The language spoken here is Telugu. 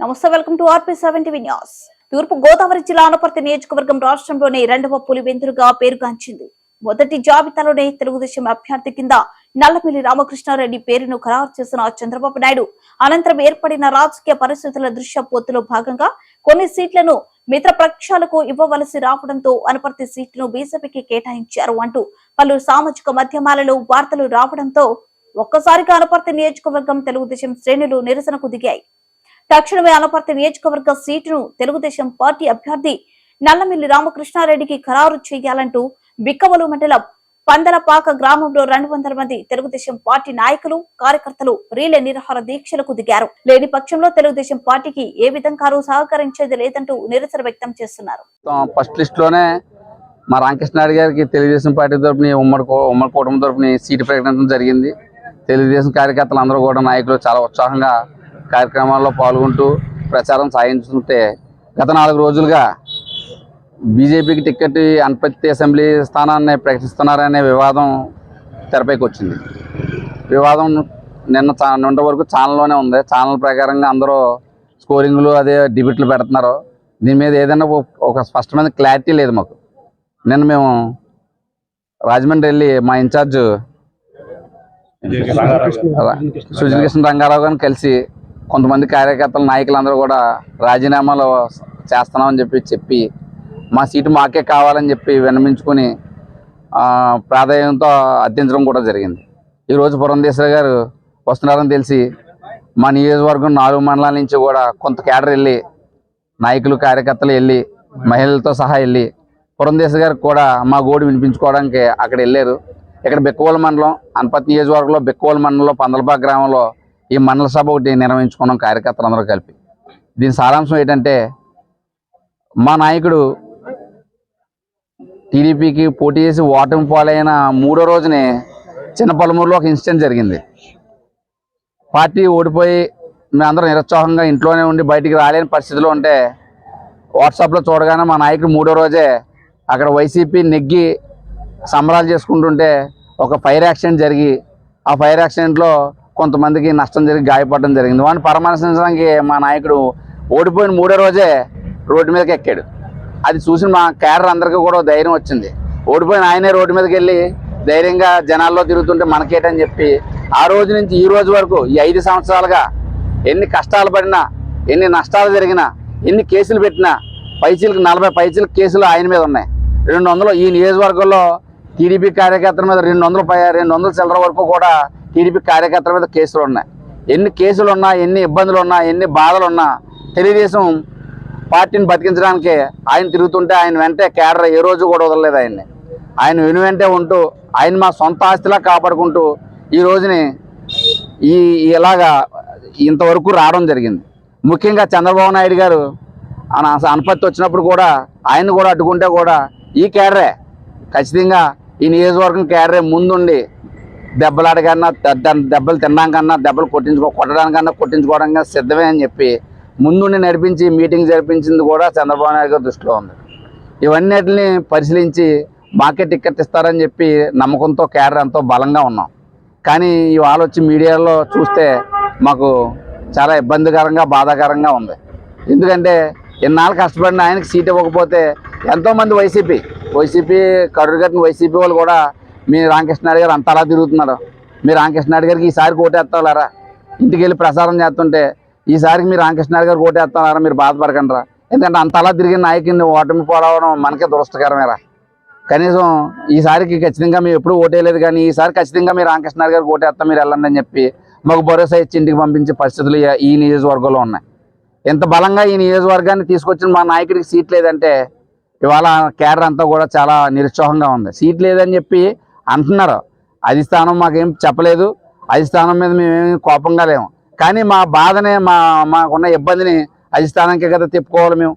నమస్తే welcome to RP seven TV news తూర్పు గోదావరి జిల్లా అనపర్తి నియోజకవర్గం రాష్ట్రంలోనే రెండవ పులివెందులుగా పేరుగాంచింది. మొదటి జాబితాలోనే తెలుగుదేశం అభ్యర్థి కింద నల్లమిల్లి రామకృష్ణారెడ్డి పేరును ఖరారు చేసిన చంద్రబాబు నాయుడు అనంతరం ఏర్పడిన రాజకీయ పరిస్థితుల దృశ్య పొత్తులో భాగంగా కొన్ని సీట్లను మిత్ర ప్రక్షాలకు ఇవ్వవలసి రావడంతో అనపర్తి సీట్ను బీజేపీకి కేటాయించారు అంటూ పలు సామాజిక మాధ్యమాలలో వార్తలు రావడంతో ఒక్కసారిగా అనపర్తి నియోజకవర్గం తెలుగుదేశం శ్రేణులు నిరసనకు దిగాయి. తక్షణమే అనపర్తి నియోజకవర్గ సీటును తెలుగుదేశం పార్టీ అభ్యర్థి నల్లమిల్లి రామకృష్ణారెడ్డికి ఖరారు చేయాలంటూ బిక్కవలు మండలం పందలపాక గ్రామంలో రెండు వందల మంది తెలుగుదేశం పార్టీ నాయకులు కార్యకర్తలు రీలే నిరాహార దీక్షలకు దిగారు. లేని పక్షంలో తెలుగుదేశం పార్టీకి ఏ విధంగా సహకరించేది లేదంటూ నిరసన వ్యక్తం చేస్తున్నారు. ఫస్ట్ లిస్ట్లోనే మా రామకృష్ణారెడ్డి గారికి తెలుగుదేశం పార్టీ తరఫున ఉమ్మడి కూ- ఉమ్మడి కూటమి సీటు ప్రకటించడం జరిగింది. తెలుగుదేశం కార్యకర్తలు అందరూ కూడా నాయకులు చాలా ఉత్సాహంగా కార్యక్రమాల్లో పాల్గొంటూ ప్రచారం సాగించుతుంటే గత నాలుగు రోజులుగా బీజేపీకి టికెట్ అనపత్తి అసెంబ్లీ స్థానాన్ని ప్రకటిస్తున్నారనే వివాదం తెరపైకి వచ్చింది. వివాదం నిన్న నిన్న వరకు ఛానల్లోనే ఉంది. ఛానల్ ప్రకారంగా అందరూ స్కోరింగ్లు అదే డిబిట్లు పెడుతున్నారు. దీని మీద ఏదైనా ఒక- స్పష్టమైన క్లారిటీ లేదు మాకు. నిన్న మేము రాజమండ్రి వెళ్ళి మా ఇన్ఛార్జ్ సుజల కృష్ణ రంగారావు గారిని కలిసి కొంతమంది కార్యకర్తలు నాయకులందరూ కూడా రాజీనామాలు చేస్తున్నామని చెప్పి చెప్పి మా సీటు మాకే కావాలని చెప్పి విన్నమించుకొని ప్రాధాన్యంతో అర్థించడం కూడా జరిగింది. ఈరోజు పురంధేశ్వరి గారు వస్తున్నారని తెలిసి మా నియోజకవర్గం నాలుగు మండలాల నుంచి కూడా కొంత కేడర్ వెళ్ళి నాయకులు కార్యకర్తలు వెళ్ళి మహిళలతో సహా వెళ్ళి పురంధేశ్వరి గారికి కూడా మా గోడు వినిపించుకోవడానికి అక్కడ వెళ్ళారు. ఇక్కడ బెక్కువల మండలం అనపతి నియోజకవర్గంలో బెక్కువల మండలంలో పందలబాగ్ గ్రామంలో ఈ మండల సభ ఒకటి నిర్వహించుకున్నాం కార్యకర్తలందరూ కలిపి. దీని సారాంశం ఏంటంటే మా నాయకుడు టీడీపీకి పోటీ చేసి ఓటమి పాలైన మూడో రోజునే చిన్న పలుమూరులో ఒక ఇన్సిడెంట్ జరిగింది. పార్టీ ఓడిపోయి మేమందరం నిరుత్సాహంగా ఇంట్లోనే ఉండి బయటికి రాలేని పరిస్థితిలో ఉంటే వాట్సాప్లో చూడగానే మా నాయకుడు మూడో రోజే అక్కడ వైసీపీ నెగ్గి సంబరాలు చేసుకుంటుంటే ఒక ఫైర్ యాక్సిడెంట్ జరిగి ఆ ఫైర్ యాక్సిడెంట్లో కొంతమందికి నష్టం జరిగి గాయపడడం జరిగింది. వాడిని పరామర్శించడానికి మా నాయకుడు ఓడిపోయిన మూడో రోజే రోడ్డు మీదకి ఎక్కాడు. అది చూసిన మా క్యాడర్ అందరికీ కూడా ధైర్యం వచ్చింది. ఓడిపోయిన ఆయనే రోడ్డు మీదకి వెళ్ళి ధైర్యంగా జనాల్లో తిరుగుతుంటే మనకేటని చెప్పి ఆ రోజు నుంచి ఈ రోజు వరకు ఈ ఐదు సంవత్సరాలుగా ఎన్ని కష్టాలు పడినా ఎన్ని నష్టాలు జరిగినా ఎన్ని కేసులు పెట్టినా పైచీలకు నలభై పైచీలకు కేసులు ఆయన మీద ఉన్నాయి. రెండు వందలు ఈ నియోజకవర్గంలో టీడీపీ కార్యకర్తల మీద రెండు వందల రెండు వందల చిల్లర వరకు కూడా టీడీపీ కార్యకర్తల మీద కేసులు ఉన్నాయి. ఎన్ని కేసులు ఉన్నా ఎన్ని ఇబ్బందులు ఉన్నా ఎన్ని బాధలు ఉన్నా తెలుగుదేశం పార్టీని బతికించడానికి ఆయన తిరుగుతుంటే ఆయన వెంటే కేడర్ ఏ రోజు కూడా వదలలేదు ఆయన్ని. ఆయన వెను వెంటే ఉంటూ ఆయన మా సొంత ఆస్తిలా కాపాడుకుంటూ ఈ రోజుని ఈ ఇలాగా ఇంతవరకు రావడం జరిగింది. ముఖ్యంగా చంద్రబాబు నాయుడు గారు అనపత్తి వచ్చినప్పుడు కూడా ఆయన కూడా అడ్డుకుంటే కూడా ఈ కేడరే. ఖచ్చితంగా ఈ నియోజకవర్గం కేడరే ముందుండి దెబ్బలాడకన్నా ద- దెబ్బలు తినడానికన్నా దెబ్బలు కొట్టించుకో కొట్టడానికన్నా కొట్టించుకోవడానికి సిద్ధమే అని చెప్పి ముందుండి నడిపించి మీటింగ్ జరిపించింది కూడా చంద్రబాబు నాయుడు గారి దృష్టిలో ఉంది. ఇవన్నిటిని పరిశీలించి మాకే టిక్కెట్ ఇస్తారని చెప్పి నమ్మకంతో కేడర్ ఎంతో బలంగా ఉన్నాం. కానీ ఇవాళ వచ్చి మీడియాలో చూస్తే మాకు చాలా ఇబ్బందికరంగా బాధాకరంగా ఉంది. ఎందుకంటే ఇన్నాళ్ళు కష్టపడిన ఆయనకి సీట్ ఇవ్వకపోతే ఎంతోమంది వైసీపీ వైసీపీ కరుడు కట్టిన వైసీపీ వాళ్ళు కూడా మీ రామకృష్ణారెడ్డి గారు అంతలా తిరుగుతున్నారు. మీ రామకృష్ణారెడ్డి గారికి ఈసారి కోటేస్తారా ఇంటికి వెళ్ళి ప్రసారం చేస్తుంటే ఈసారికి మీరు రామకృష్ణారెడ్డి గారు కోటేస్తారా మీరు బాధపడకండిరా. ఎందుకంటే అంతలా తిరిగిన నాయకుడిని ఓటమి పోవడం మనకే దురస్తకరమేరా కనీసం ఈసారికి ఖచ్చితంగా మేము ఎప్పుడు ఓటేయలేదు కానీ ఈసారి ఖచ్చితంగా మీరు రామకృష్ణారెడ్డి గారికి ఓటేస్తాం మీరు వెళ్ళండి అని చెప్పి మాకు భరోసా ఇచ్చి ఇంటికి పంపించే పరిస్థితులు ఈ- ఈ నియోజకవర్గంలో ఉన్నాయి. ఎంత బలంగా ఈ నియోజకవర్గాన్ని తీసుకొచ్చిన మా నాయకుడికి సీట్ లేదంటే ఇవాళ కేడర్ అంతా కూడా చాలా నిరుత్సాహంగా ఉంది. సీట్ లేదని చెప్పి అంటున్నారు. అధిష్టానం మాకేం చెప్పలేదు. అధిష్టానం మీద మేమేమి కోపంగా లేము. కానీ మా బాధనే మా మాకున్న ఇబ్బందిని అధిష్టానానికి కదా తిప్పుకోవాలి మేము.